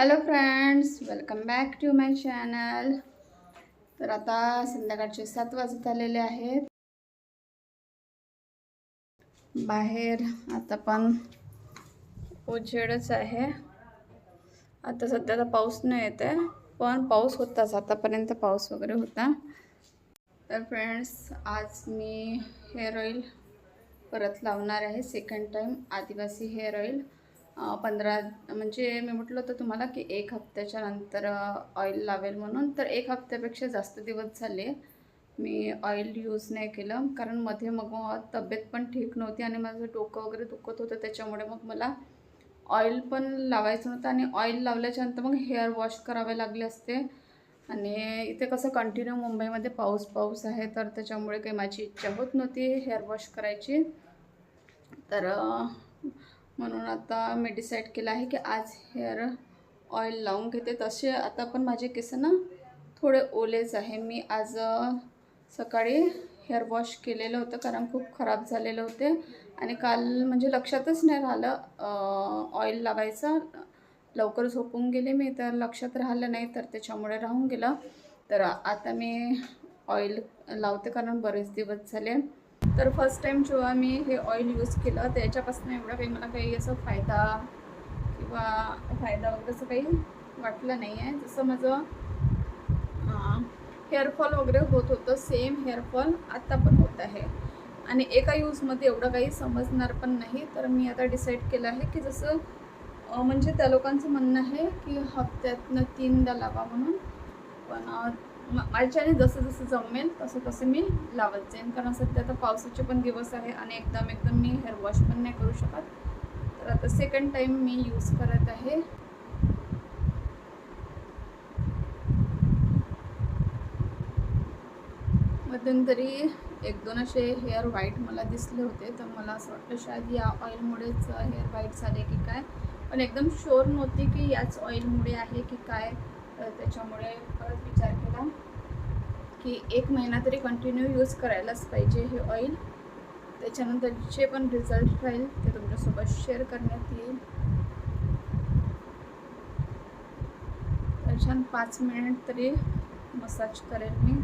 Hello friends welcome back to my channel तर आता संध्याकाळचे सात वाजत आलेले आहेत. बाहेर आता पण उजेडच आहे. आता सध्या तर पाऊस नाही येत आहे पण पाऊस होताच. आतापर्यंत पाऊस वगैरे होता. तर फ्रेंड्स आज मी हेअर ऑइल परत लावणार आहे. Second time Adivasi hair oil पंधरा म्हणजे मी म्हटलं होतं तुम्हाला की एक हप्त्याच्या नंतर ऑइल लावेल म्हणून. तर एक हप्त्यापेक्षा जास्त दिवस झाले मी ऑइल यूज नाही केलं. कारण मध्ये मग तब्येत पण ठीक नव्हती आणि माझं डोकं वगैरे दुखत होतं. त्याच्यामुळे मग मला ऑइल पण लावायचं नव्हतं आणि ऑइल लावल्याच्यानंतर मग हेअर वॉश करावे लागले असते. आणि इथे कसं कंटिन्यू मुंबईमध्ये पाऊस पाऊस आहे. तर त्याच्यामुळे काही माझी इच्छा होत नव्हती हेअर वॉश करायची. तर म्हणून आता मी डिसाईड केलं आहे की आज हेअर ऑइल लावून घेते. तसे आता पण माझे केस ना थोडे ओलेच आहे. मी आज सकाळी हेअर वॉश केलेलं होतं कारण खूप खराब झालेले होते. आणि काल म्हणजे लक्षातच नाही राहिलं ऑइल लावायचं. लवकर झोपून गेले मी तर लक्षात राहिलं नाही तर त्याच्यामुळे राहून गेलं. तर आता मी ऑइल लावते कारण बरेच दिवस झाले. तर फर्स्ट टाईम जेव्हा मी हे ऑइल यूज केलं त्याच्यापासून एवढा काही मला काही असं फायदा किंवा फायदा वगैरे असं काही वाटलं नाही आहे जसं माझं हेअरफॉल वगैरे होत होतं सेम हेअरफॉल आत्ता पण होत आहे. आणि एका यूजमध्ये एवढं काही समजणार पण नाही. तर मी आता डिसाईड केलं आहे की जसं म्हणजे त्या लोकांचं म्हणणं आहे की हप्त्यातनं तीनदा लावा म्हणून. पण माझ्याने जसं जसं जमेल तसं तसं मी लावत जाईन. कारण सध्या आता पावसाचे पण दिवस आहे आणि एकदम एकदम मी हेअर वॉश पण नाही करू शकत. तर आता सेकंड टाईम मी यूज करत आहे. मध्यंतरी एक दोन असे हेअर व्हाईट मला दिसले होते. तर मला असं वाटलं शायद या ऑइलमुळेच हेअर व्हाईट झाले की काय. पण एकदम शुअर नव्हती की याच ऑइलमुळे आहे की काय. त्याच्यामुळे परत विचार केला. की एक महिना तरी कंटिन्यू यूज करायलाच पाहिजे हे ऑइल त्याच्यानंतर जे पण रिझल्ट राहील ते तुमच्यासोबत शेअर करण्यात येईल. तर छान पाच मिनिट तरी मसाज करेल मी.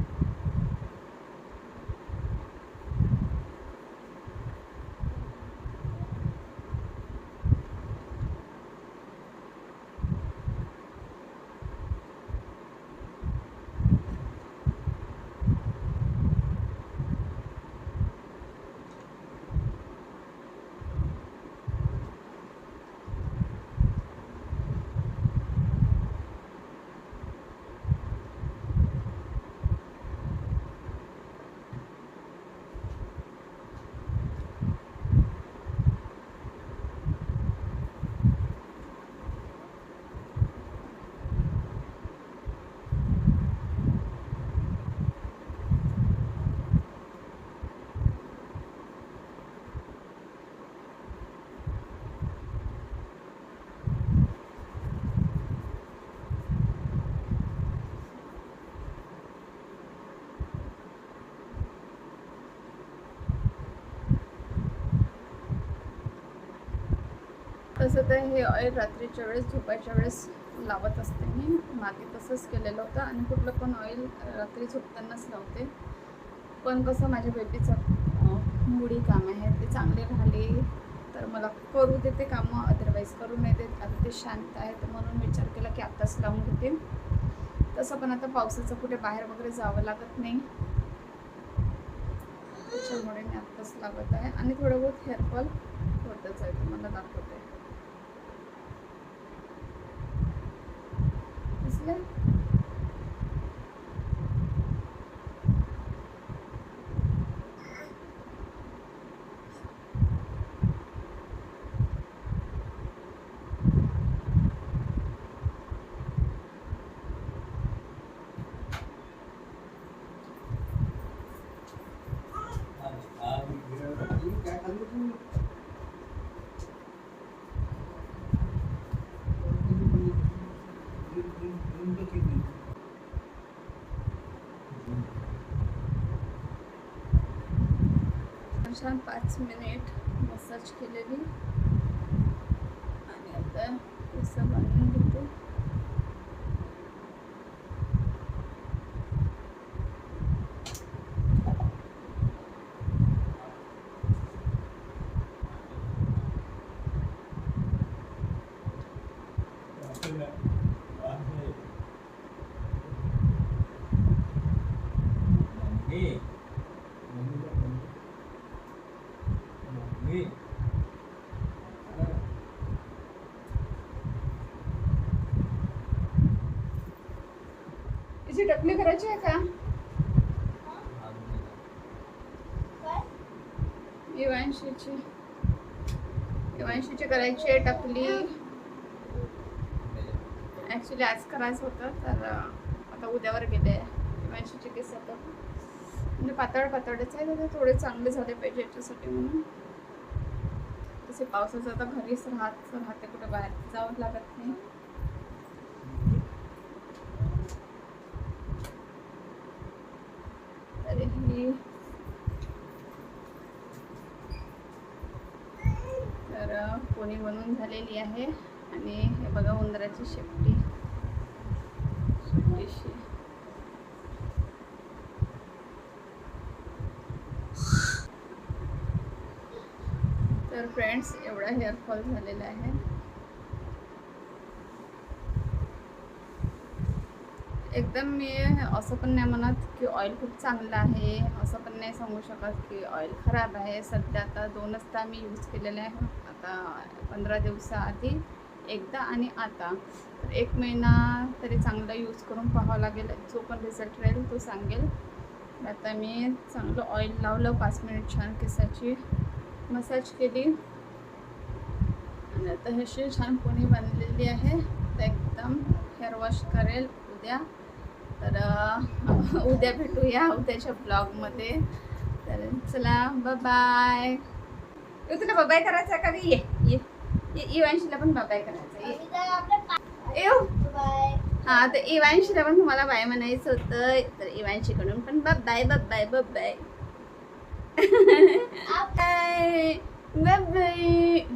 तसं तर हे ऑइल रात्रीच्या वेळेस झोपायच्या वेळेस लावत असते मी. मागे तसंच केलेलं होतं आणि कुठलं पण ऑइल रात्री झोपतानाच लावते. पण कसं माझ्या बेबीचं मुडी काम आहे ते चांगले राहिले तर मला करू देते कामं अदरवाईज करू नाही देत. आता ते शांत आहे तर म्हणून विचार केला की आत्ताच लावून घेते. तसं पण आता पावसाचं कुठे बाहेर वगैरे जावं लागत नाही. त्याच्यामुळे मी आत्ताच लावत आहे. आणि थोडं बहुत हेअरफॉल होतच आहे तुम्हाला दाखवतो. दिसलं छान पाच मिनिट मसाज केलेली. आणि आता केस बांधून घेते तिची टकली करायची आहे का? इवांशीची. इवांशीची करायची आहे टकली ॲक्च्युली आज करायचं होतं तर आता उद्यावर गेले. इवांशीचे केस आता. म्हणजे पातळ पातळच आहे तर ते थोडे चांगले झाले पाहिजे याच्यासाठी म्हणून. जसे पावसाचं आता घरीच राहत राहते कुठे बाहेर जावं लागत नाही. तर ही. तर कोणी बनवून झालेली आहे. आणि हे बघा उंदराची शेपटी. तर फ्रेंड्स एवढा हेअरफॉल झालेला आहे. एकदम मी असं पण नाही म्हणत की ऑइल खूप चांगलं आहे. असं पण नाही सांगू शकत की ऑइल खराब आहे. सध्या आता दोनच मी यूज केलेले आहे. आता पंधरा दिवसाआधी एकदा आणि आता. तर एक महिना तरी चांगला यूज करून पाहावं लागेल. जो पण रिझल्ट राहील तो सांगेल. आता मी चांगलं ऑइल लावलं पाच मिनिट छान केसाची. मसाज केली. आणि आता अशी छान पोनी बनलेली आहे. तर एकदम हेअर वॉश करेल उद्या. तर उद्या भेटूया उद्याच्या ब्लॉगमध्ये. तर चला बाय तुला बाय करायचं आहे का? ये ये ये इवांशीला पण बाय करायचं. येऊ. हा तर इवांशीला पण तुम्हाला बाय म्हणायचं होतं. तर इवांशीकडून पण bye bye bye bye bye bye